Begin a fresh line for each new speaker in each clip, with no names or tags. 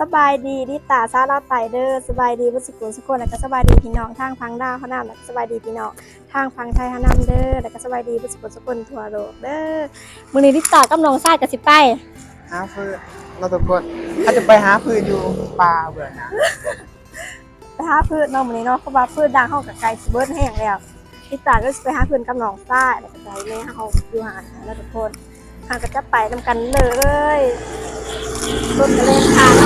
สบายดีดิตาซาลาไตเดอร์สบายดีบุสุกุลสุกุลแล้วก็สบายดีพี่น้องทางพังดาวเขานำแล้วก็สบายดีพี่น้องทางพังไทยเขานำเด้อแล้วก็สบายดีบุสุกุลสุกุลทั่วโลกเด้อมื้อนี้ดิตากับน้องชายก็สิไป
หาฟืนเราทุกคนถ้าจะไปหาฟืนอยู่ป่าเบื่อหนะ
ไปหาพืชเนาะมื้อนี้เนาะเพราะว่าพืชดังเฮากับไก่สิเบิดแห้งแล้วดิตาก็สิไปหาพืชกับน้องชายแล้วก็ใจแม่เฮาอยู่หาแล้วทุกคนหาก็จะไปนำกันเลยรถทะเลทางเน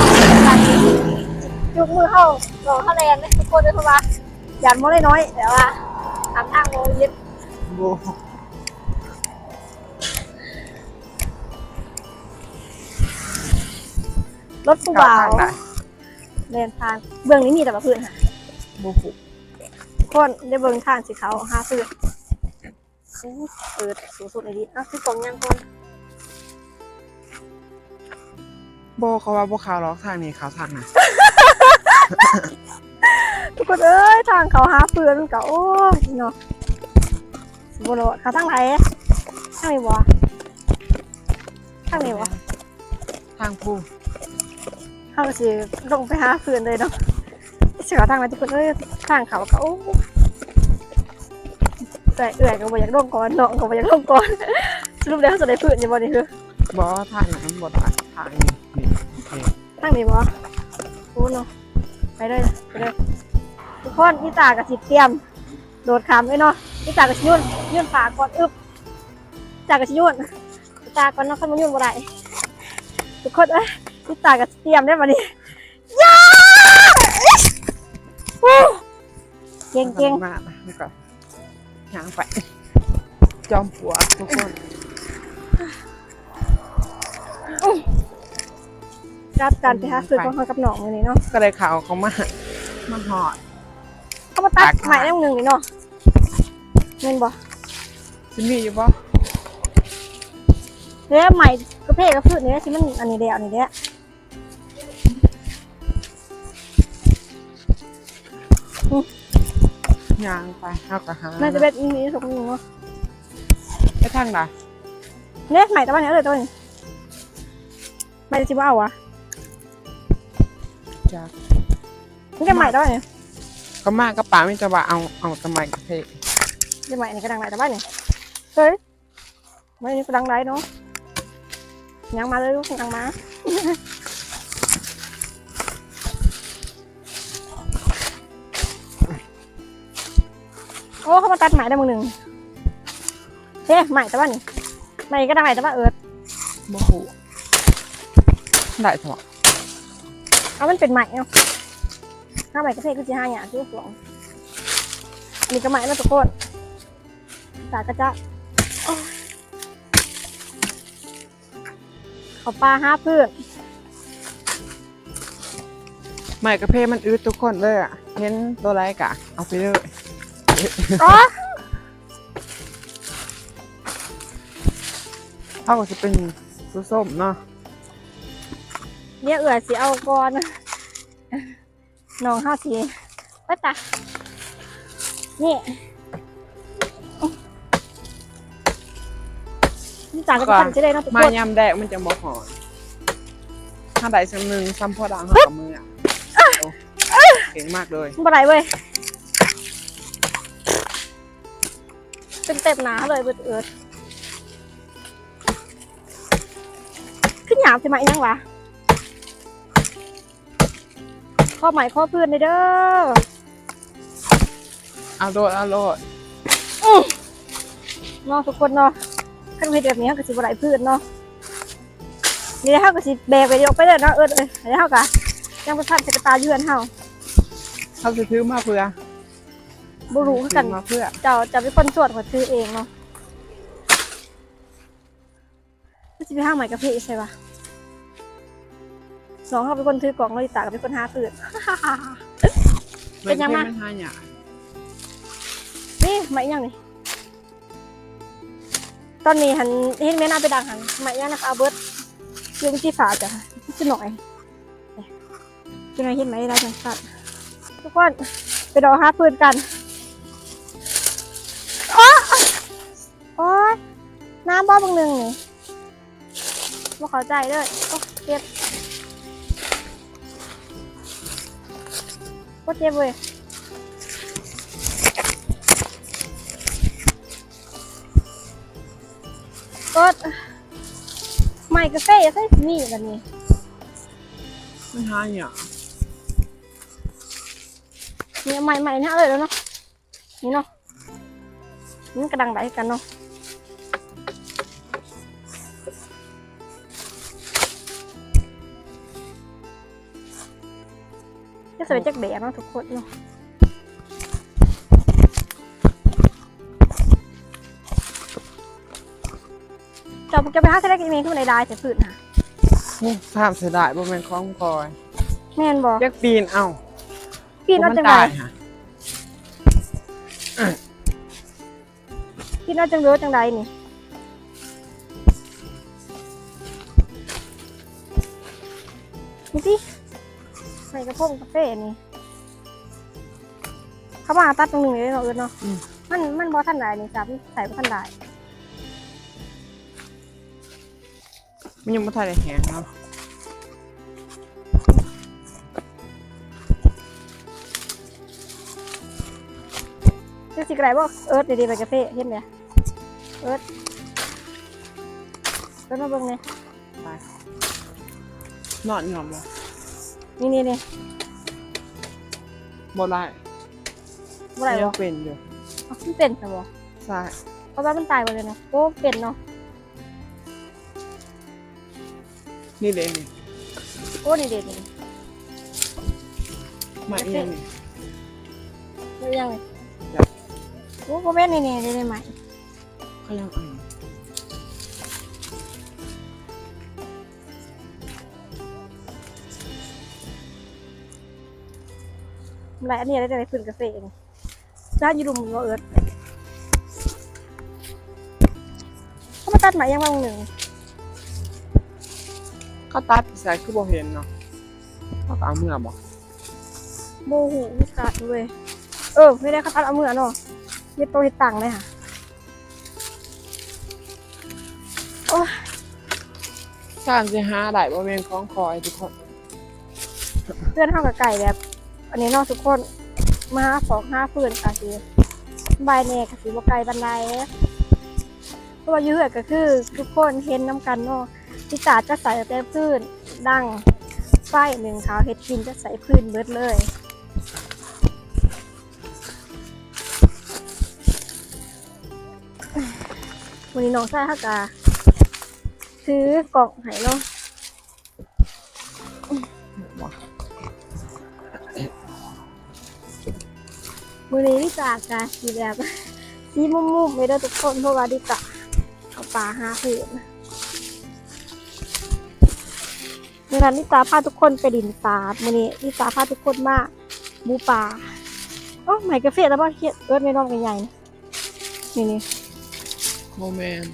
าะกัน จุกมือเฮารอเขาแรงเด้อทุกคนเด้อเพราะว่าหยันบ่ได้น้อยแต่ว่าทางทางโมยึด
บู
รถผู้
กลับ
บ่าว
ทางไหน
เดินทางเบื้องนี้มีแต่ว่าพื้นค่ะ
บูผู
ทุกคนได้เบื้องทางสิเขาหาพื้นอู้เปิดสูงสุดเลยดิอ้าวคือกล่องยังคน
โบเขาว่าโบขาวหรอกทางนี้ขาวทางไหนะ
ทุกคนเอ้ยทางเขาหาพื้นมันก็โอ้ยเนาะสมบูรณ์เขาทางไหนทางนี้วะทางนี้วะ
ทางผู
เขาก็สิลงไปหาพื้นเลยเนาะเสียทางไหนทุกคนเอ้ยทางเขาก็โอ้แต่เอื่อยก็บ่อยากลงก่อนเนาะก็บ่อยากลงก่อนสรุปแล้วเขาจะได้พื้นอยังบ่นี่คือ
บอทางไหนมันบดทางนี้นี่โอเค
ทางนี้บ่โอ้เนาะ ไปเลยไปเลยทุกคนพี่ตากับสิบเตรียม โดดขามเลยเนาะพี่ตากับสิยุ่นยุ่นฝาก่อนอึบตากับสิยุ่นพี่ตาก่อนเนาะขึ้นมายุ่นบ่ได้ทุกคนเอ้ยพี่ตากับสิเตรียมได้บ่นี่ย่าวู้เก่งเก่ง
มากนะก่อนยางไปจอมปลวทุกคน
รับการไปหาซื้อของเขากับน้องมื้อนี้เนาะ
ก็เลยข่าวเขามามาหอด
เขามาตัด
ตัด
ใหม่ได้หนึ่งนี่เนาะเงินบ่
ซิมีอยู่บ่
เด้ใหม่กระเพาะกระพืชนี่ที่มันอันนี้เดียวอันนี้เดียว
ยางไปเอากระหา
น่าจะเป็นอันนี้สองหนึ่งเนาะ
ไปทางไหน
เนี่ยใหม่ตะวันเนี่ยเลยตัวนี้ใหม่จะชิบเอาวะ
จาก
นี่จะใหม่ตะวันเนี่ย
ก็มากก็ป่าไม่จะว่าเอาเอาทำไมกระเทศ
จะใหม่นี่กระดังไหนตะวันเนี่ยเฮ้ยไม่นี่กระดังไรเนาะยังมาเลยลูกยังมาโอ้เขามาตัดใหม่ได้มึงหนึ่งเฮ้ยใหม่ตะวันนี่ใหม่กระดังไหนตะวันเอิร์ด
โมโหได้ถอด
เอามันเป็นใหม่เนาะถ้าใหม่กระเพาะคือจีห้าอย่างที่สองอันนี้ก็ใหม่แล้วทุกคนสากระจะโอ้ยเขาปลาห้าพืช
ไม่กระเพาะมันอืดทุกคนเลยอะเห็นตัวไรกะ เอาไปเลย
อ๋อ
เท่ากับจะเป็นสูส้มเนาะ
เนี่ยเอื่อยสิเอาก่อนน้ องห้าสีไปตานี่นี่ต่างกันพันจะได้เนาะทุก
มา
คน
ยำแดกมันจะบอกหอนถ้าใดสักหนึ่งซ้ำพอดังเขากับมืออะโอ้เก่งมากเลย
มันบ่ไรเว้ยเป็นเต็มหนาเลยเบิดเอิดขึ้นหยาบใช่ไหมยังวะ ข้อใหม่ข้อเพื่อนเลยเด้อ
เอาโดดเอาโดด
เนาะทุกคนเนาะขั้นเฮ็ดแบบนี้เขาก็สิบ่ไรพืชเนาะนี่เขาก็สิแบกไปเดียวไปเลยเนาะเอิดเอ้ยเดี๋ยวเขาก็ยังไปพันสกตาเยือนเฮา
เขาจะซื้อมาเพื่อ
บ่รู้คือกัน
ซื้อมาเพื่อ
เจ้าจะเป็นคนสวดขอซื้อเองเนาะก็จะไปห้างใหม่กับพี่ใช่ปะ น้องเขาเป็นคนถือกล่องเลยตาก็เป็นคนหาปืนเป็นยังไง
มันหาหยา
นี่ไหมยังนี่ตอนนี้หันเห็นแม่น่าไปดังหันไหมยังนะคะเอาเบิร์ดเรื่องที่ฝาจ้ะจะหน่อยจะไงเห็นไหมได้จังสัตว์ทุกคนไปรอหาปืนกันโอ๊ยโอ๊ยน้ำบ้าบางหนึ่งนี่บ่เข้าใจเลยโอ๊ยเจ็บ โคตรเจ็บเว้ยกดใหม่กาแฟอย่าใส่นี่แบบนี้
ไม่หาเนี่ย
นี่ใหม่ใหม่เนี่ยเลยแล้วเนาะนี่เนาะนี่กระดังไหลกันเนาะ วยจักเบียเนาะทุกคนเนาะจะจะไปหาเทเลกิเมนขึ้นในได้แต่พื้นค่ะ
โอ้ภาพเสียดายบ่แม่นของพลอย
แม่นบอก
อยากปีนเอ้า
พี่นเอาจังไร
ตายฮะ
พี่นเอาจังเลือจังไรนี่นี่สิใส่ กระพงกาแฟนี่เขามาตัดตรงหนึ่งเลยเนาะเอิญเนาะ
อืม
มันมันบอทันได้นี่จ้ะพี่ใส่บอทันได้
มันยังบ่ทันได้แห้งเนาะ
จะสิกระไรบ่เอิร์ดดีๆไปกาแฟเห็นไหมเอิร์ดเอิร์ดมาเบิ่งเลย
ไปนอนยอมบ่
นี่นี่นี่
บ่ได้
เมื่อไหร่
ยั
บ่
งเป็นอยู่
อ๋อมันเป็นแต่บ่
ใช่
เพราะว่ามันตายหมดเลยเนาะโอ้เป็นเนาะ
นี่เด้นี่
โอ้นี่เด็ดนี่
มาเอียงนี่
ไม่ยังเลย
อยาก
โอ้โหแม่นนี่นี่นี่นี่ใหม่ ไรอันนี้อะไรอะไรพื้นกาแฟนี่ร้านอยูรุมเราเอิร์ดเขามาตัดไหมยังบางหนึ่ง
เขาตัดใส่คือบ่เห็นเนาะเขาก็เอาเมื่อบ่
โบหูกัดเลยเออไม่ได้เขาตัดเอามือเนาะเย็บโตเฮ็ดตังค์เลยค่ะโอ้ย
สร้างสิหาได้บ่แม่นของคอยทุกคน
เพื่อนเท่ากับไก่แบบ อันนี้นอกทุกคนมาสองห้าพื้นค่ะสิบายเน่ค่ะสิบไก่บันไดเพราะว่าอยืดก็คือทุกคนเห็นน้ำกันเนาะที่ตาจะใส่แต่พื้นดังไฟหนึ่งขาวเห็ดกินจะใส่พื้นเบิดเลยวันนี้น้องใส่ฮักกาซื้อกล่องให้เนาะ นี้ดิตากาสีแบบสีมุมๆไม่ได้ทุกคนเพราะว่าดิตาเอาปลาหาผืนเมื่อนั้นดิตาพาทุกคนไปดินตาดมื่อนี้ดิตาพาทุกคนมาบูปลาโอ้ใหม่กาแฟแล้วบ้าเคียดเอิร์ดไม่น้องกันใหญ่นี่นี่โม
เมน
ต์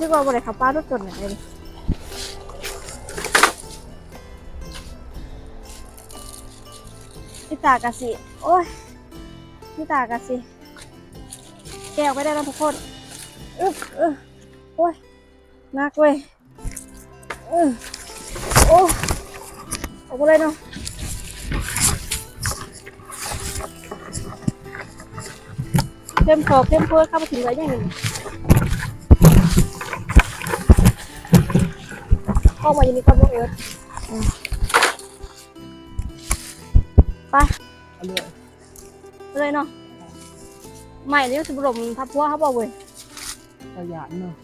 สึกว่าบริขับป้าทุกคนไหนเลยดิตากาสิ โอ้ยดิตากาสิ แกะออกไปได้แล้วทุกคนอึ๊บอึ๊บโอ้ยนักเว้ยอึ๊บโอ้ออกมาเลยเนาะเต็มขอบเต็มเพื่อเข้าไปถึงไรอย่างหนึ่งเข้ามาอย่างนี้ก็บอกเอิร์ธอืมไป
เอาเลย
เลยเนาะใหม่เนี่ยสิบลมทับพัวเขาบอกเว้ย
ประหยัดเนาะ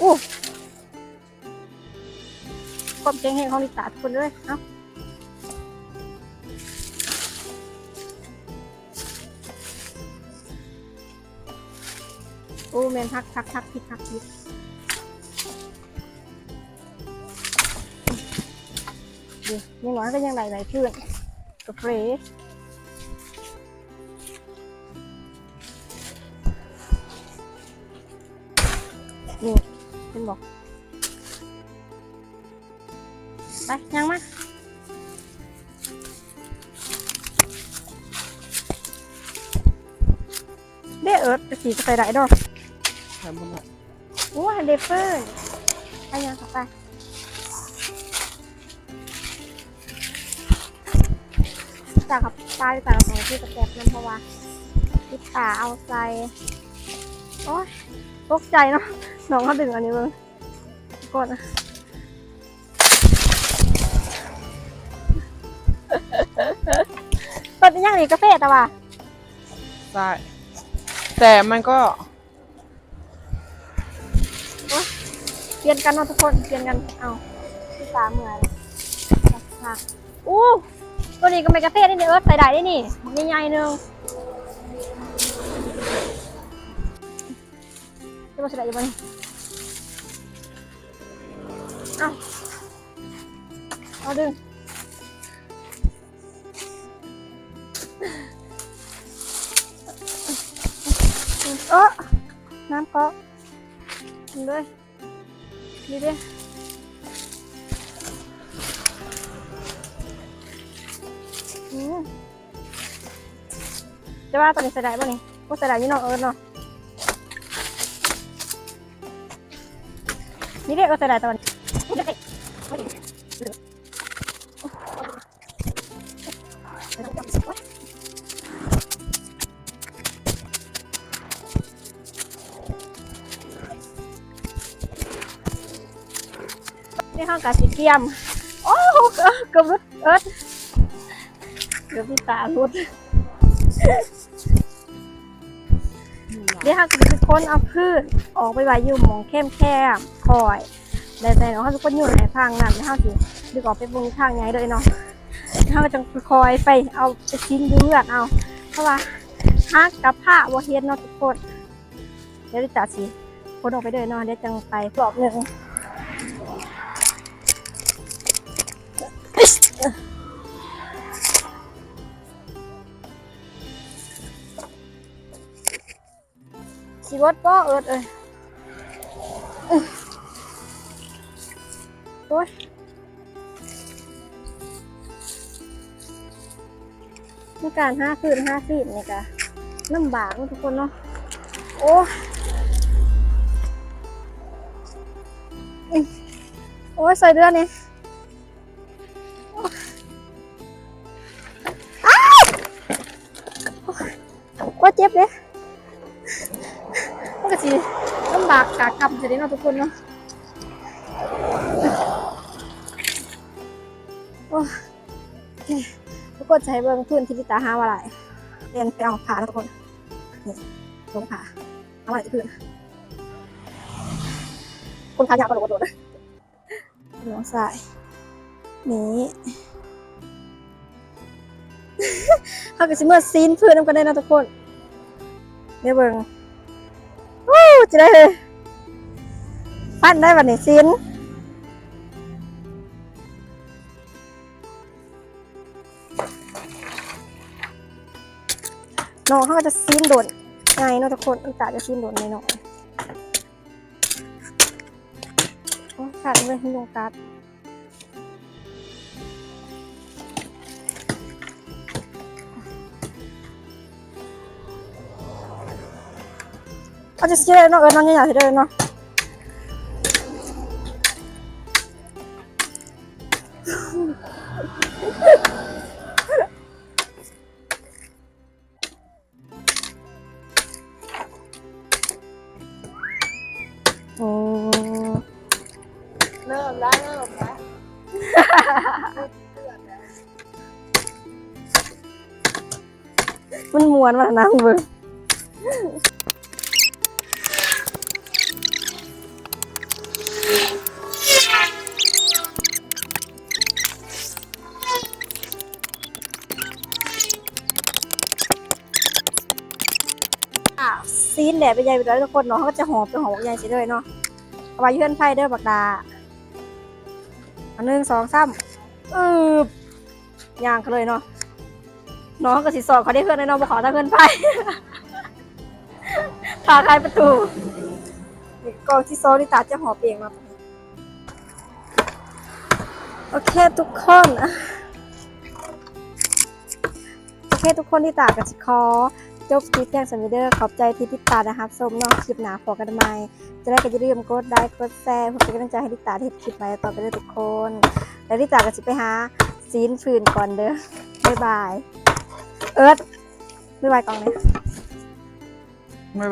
อู้ความเก่งแห่งของลิตาทุกคนเลยเอ้าโอ้แมนทักทักทักพิดทักพิด ดี๋ยวยังน้อยก็ยังไหลไหลเพื่อนกาแฟนี่เป็นบอกไปยังมาเด้อเอิร์ธจะสีจะใส่ได้ดอก
ใส่หมดละ
โอ้ยเดฟเฟอร์ไปยังเข้าไป จากกับตายจากกับของที่ตะแกบน้ำเพราะว่าที่ตาเอาใจโอ้ยตกใจเนาะน้องเขาดึงอันนี้เบิ้งกดนะเปิดเป็นยังนี่กาแฟแต่ว่า
ใช่แต่มันก็
เปลี่ยนกันเนาะทุกคนเปลี่ยนกันเอาที่ตาเหมือนค่ะอู้ ตัวนี้ก็ไม่กาแฟนี่เด้อเอิร์ธใส่ได้ได้นี่ใหญ่ๆหนึงจะมาใส่ได้ยังไงเอาเอาดึงเออน้ำกาะกินด้วยนี่ดิอืม จะว่าตอนนี้ใส่ได้ป่ะนี่ก็ใส่ได้ยี่น้องเอิร์ธเนาะนี่เด็กก็ใส่ได้ตอนนี้นี่ห้องกาสีเกียม โอ้โหเกือบเกือบรุดเอิร์ ธเกือบพี่ตารุดเดี๋ยวเราจะเป็นคนเอาพืชออกไปไว้อยู่หมองเข้มแคบคอยแต่แต่เนาะเขาทุกคนอยู่ในทางนั้นแล้วเขาสิดึกออกไปบงทางไงเลยเนาะเขาก็จะคอยไปเอาไปชิ้นอยูเลือดเอา เพราะว่าฮักกับผ้าวัเฮ็ดเนาะทุกคนเดี๋ยวจะสิคนออกไปเดินเนาะเดี๋ยวจังไปรอบหนึ่ง สิวดก็เอิดเอ้ยอื้อโอ้ยในการห้าคืนห้าฟีดนี่กะลำบากทุกคนเนาะโอ้ยโอ้ยใส่เดือนนี่ จะได้นาะทุกคนเนาะโอ้ทุกคนจะใช้เบิ้งพื้นที่พิตาห้าว่าอะไรเรียนไปเอาขาทุกคนนี่ลงขาเอาอะไรที่พื้นคนขายาวกระโดดกระโดดนะลงสายนี่เขาก็สิเมื่อซีนพื้นน้ำกันได้นะทุกคนเดี๋ยวเบิ้งวู้จะได้เลย ปั้นได้วันนี้ซินน้องเขาจะซีนโดนไงเนาะทุกคนมันตาห์จะซีนโดนไงเนาะโอ้ขาดเลยลงกัดเขาจะซีนเลยเนาะเออน้องใหญ่ๆเลยเนาะ โอ้
เริ่มแล้วเริ่มแล้ว
มันม้วนมานะเบิ่ง ซีนแดดไปใหญ่ไปเลยทุกคนเนาะเขาก็จะหอบไปหอบใหญ่สิเลยเนาะเอาไว้เยื่อนไพ่เด้อบักดาอันหนึ่งสองสามอืบย่างเขาเลยเนาะน้องก็สิสอนเขาได้เพื่อนแน่นอนบ่ขอถ้าเพื่อนไปพาใครประตูกองที่โซลิตาจะหอบเองมาโอเคทุกคนโอเคทุกคนที่ตากับสิคอ จบคลิปแจ้งสมิเดอร์ขอบใจที่ติดตามนะครับส้มนอกคลิปหนาขอกันใหม่จะได้ก็อย่าลืมกดไลค์กดแชร์เพื่อเป็นกำลังใจให้ติตาที่เฮ็ดคลิปไปต่อไปด้วยทุกคน และติตาก็จะไปหาซีนฟืนก่อนเด้อบ๊ายบาย เอิร์ธบ๊ายบายกองเลย
ไม่ว่า